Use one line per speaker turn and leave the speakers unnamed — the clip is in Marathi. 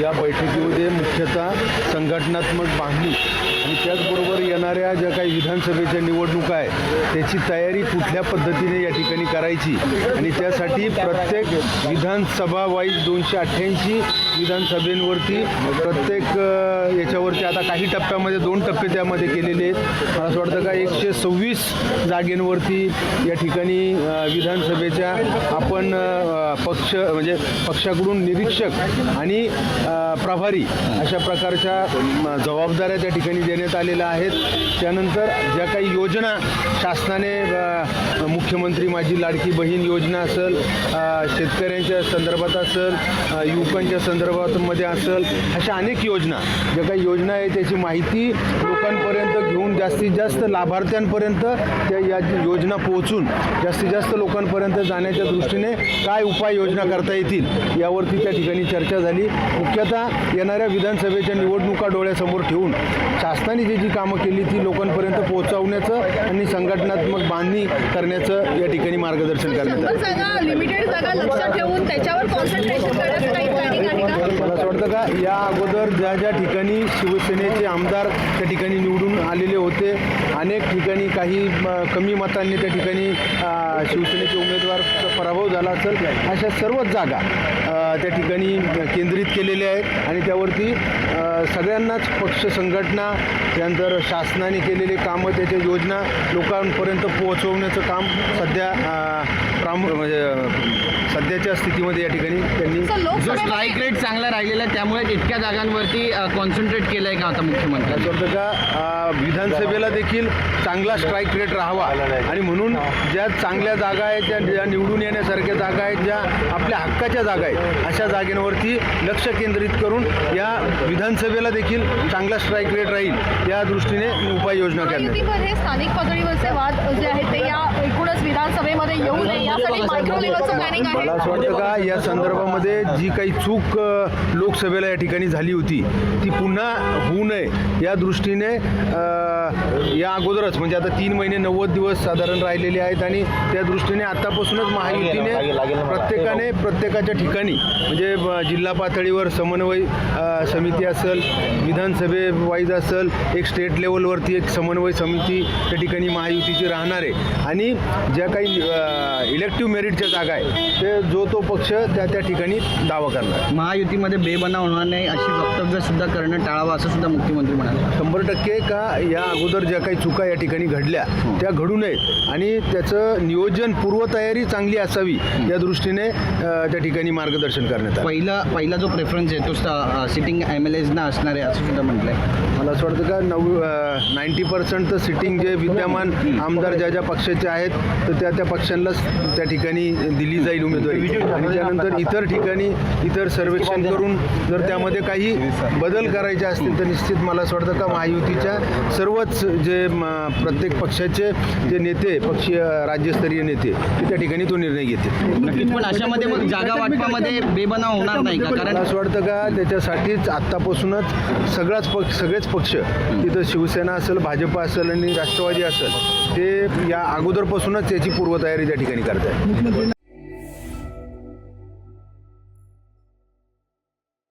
या बैठकीमध्ये मुख्यतः संघटनात्मक बांधणी आणि त्याचबरोबर येणाऱ्या ज्या काही विधानसभेच्या निवडणुका आहे त्याची तयारी कुठल्या पद्धतीने या ठिकाणी करायची आणि त्यासाठी प्रत्येक विधानसभा वाईज दोनशे अठ्ठ्याऐंशी विधानसभेंवरती प्रत्येक याच्यावरती आता काही टप्प्यामध्ये दोन टप्पे त्यामध्ये केलेले आहेत. मला असं वाटतं का एकशे सव्वीस जागेंवरती या ठिकाणी विधानसभेच्या आपण पक्ष म्हणजे पक्षाकडून निरीक्षक आणि प्रभारी अशा प्रकारच्या जबाबदाऱ्या त्या ठिकाणी देण्यात आलेल्या आहेत. त्यानंतर ज्या काही योजना शासनाने मुख्यमंत्री माझी लाडकी बहीण योजना असेल शेतकऱ्यांच्या संदर्भात असेल युवकांच्या संदर्भात संदर्भामध्ये असेल अशा अनेक योजना. ज्या काही योजना आहे त्याची माहिती लोकांपर्यंत घेऊन जास्तीत जास्त लाभार्थ्यांपर्यंत त्या या योजना पोहोचून जास्तीत जास्त लोकांपर्यंत जाण्याच्या दृष्टीने काय उपाययोजना करता येतील यावरती त्या ठिकाणी चर्चा झाली. मुख्यतः येणाऱ्या विधानसभेच्या निवडणुका डोळ्यासमोर ठेवून शासनाने जी जी कामं केली ती लोकांपर्यंत पोहोचवण्याचं आणि संघटनात्मक बांधणी करण्याचं या ठिकाणी मार्गदर्शन करण्यात आलं. मला असं वाटतं का या अगोदर ज्या ज्या ठिकाणी शिवसेनेचे आमदार त्या ठिकाणी निवडून आलेले होते अनेक ठिकाणी काही कमी मतांनी त्या ठिकाणी शिवसेनेचे उमेदवार पराभव झाला असेल अशा सर्वच जागा त्या ठिकाणी केंद्रित केलेल्या आहेत आणि त्यावरती सगळ्यांनाच पक्ष संघटना त्यानंतर शासनाने केलेले कामं त्याच्या योजना लोकांपर्यंत पोहोचवण्याचं काम सध्या अ, प्रामु म्हणजे सध्याच्या स्थितीमध्ये या ठिकाणी त्यांनी
जो स्ट्राईक रेट चांगला राहिलेला आहे त्यामुळे इतक्या जागांवरती कॉन्सन्ट्रेट केलं आहे का आता मुख्यमंत्री?
का विधानसभेला देखील चांगला स्ट्राईक रेट राहावा. आणि म्हणून ज्या चांगल्या जागा आहेत त्या ज्या निवडून येण्यासारख्या जागा आहेत ज्या आपल्या हक्काच्या जागा आहेत अशा जागेंवरती लक्ष केंद्रित करून या विधानसभेला देखील चांगला स्ट्राईक रेट राहील या दृष्टीने उपाययोजना.
महायुतीमध्ये स्थानिक पातळीवरचे वाद जे आहेत ते या एकूणच विधानसभेमध्ये येऊ नये यासाठी मायक्रो लेवलचं प्लॅनिंग
मला
आहे.
असं वाटतं का या संदर्भामध्ये जी काही चूक लोकसभेला या ठिकाणी झाली होती ती पुन्हा होऊ नये. या दृष्टीने या अगोदरच म्हणजे आता तीन महिने नव्वद दिवस साधारण राहिलेले आहेत आणि त्या दृष्टीने आतापासूनच महायुतीने प्रत्येकाने प्रत्येकाच्या ठिकाणी म्हणजे जिल्हा पातळीवर समन्वय समिती असेल विधानसभे वाईज असेल एक स्टेट लेवलवरती एक समन्वय समिती त्या ठिकाणी महायुतीची राहणार आहे. आणि ज्या काही इलेक्टिव्ह मेरिटच्या जागा आहेत ते जो तो पक्ष त्या त्या ठिकाणी दावा करणार.
महायुतीमध्ये बेबनाव होणार नाही अशी वक्तव्य सुद्धा करणं टाळावं असं सुद्धा मुख्यमंत्री म्हणाले.
टक्के का या अगोदर ज्या काही चुका या ठिकाणी घडल्या त्या घडू नयेत आणि त्याचं नियोजन पूर्वतयारी चांगली असावी या दृष्टीने त्या ठिकाणी मार्गदर्शन करण्यात आलं.
पहिला पहिला जो प्रेफरन्स आहे तो सिटिंग एम एल एजना असणार आहे असं सुद्धा म्हटलंय.
मला असं वाटतं का नऊ नाईन्टी पर्सेंट तर सिटिंग जे विद्यमान आमदार ज्या ज्या पक्षाचे आहेत तर त्या त्या पक्षांनाच त्या ठिकाणी दिली जाईल उमेदवारी. आणि त्यानंतर इतर ठिकाणी इतर सर्वेक्षण करून जर त्यामध्ये काही बदल करायचे असतील तर निश्चित मला असं वाटतं का महायुतीच्या सर्वच जे प्रत्येक पक्षाचे जे नेते पक्षीय राज्यस्तरीय नेते ते त्या ठिकाणी तो निर्णय घेतील.
नक्कीच पण अशामध्ये मग जागा वाटपामध्ये बेबनाव होणार नाही का? कारण
असं वाटतं का त्याच्यासाठीच आत्तापासूनच सगळाच पक्ष सगळेच पक्ष तिथं शिवसेना असेल भाजप असेल आणि राष्ट्रवादी असेल ते या अगोदरपासूनच याची पूर्वतयारी त्या ठिकाणी करत आहेत